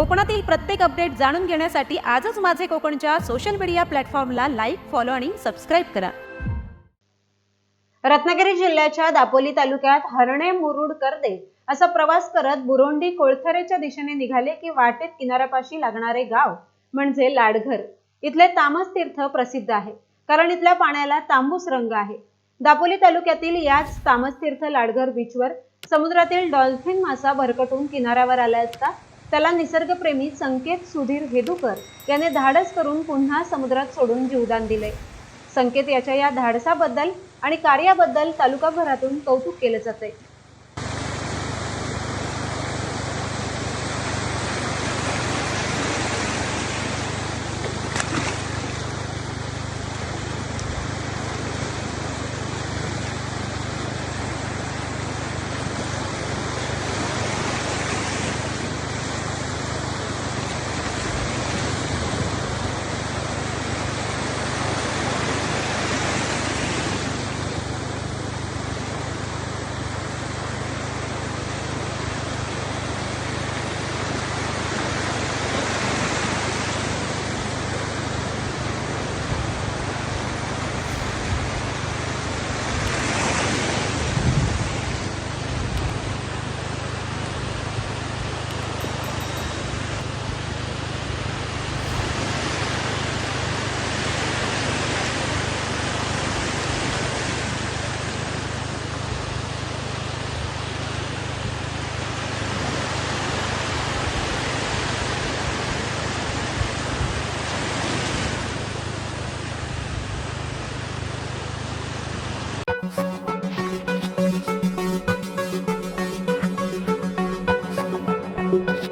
कोकणातील प्रत्येक अपडेट जाणून घेण्यासाठी आजच माझे कोकणच्या सोशल मीडिया प्लॅटफॉर्मला लाईक फॉलो आणि सबस्क्राईब करा. रत्नागिरी जिल्ह्याच्या दापोली तालुक्यात हरणे मुरुड कर्दे असा प्रवास करत बुरोंडी कोळथरेच्या दिशेने निघाले की वाटेत किनाऱ्यापाशी लागणारे गाव म्हणजे लाडघर. इथले तामस तीर्थ प्रसिद्ध आहे. कारण इथल्या पाण्याला तांबूस रंग आहे. दापोली तालुक्यातील याच तामस तीर्थ लाडघर बीचवर समुद्रातील डॉल्फिन मासा भरकटून किनाऱ्यावर आला असता त्याला निसर्गप्रेमी संकेत सुधीर हेदुकर याने धाडस करून पुन्हा समुद्रात सोडून जीवदान दिले. संकेत याच्या या धाडसाबद्दल आणि कार्याबद्दल तालुकाभरातून कौतुक केले जाते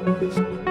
Thank you.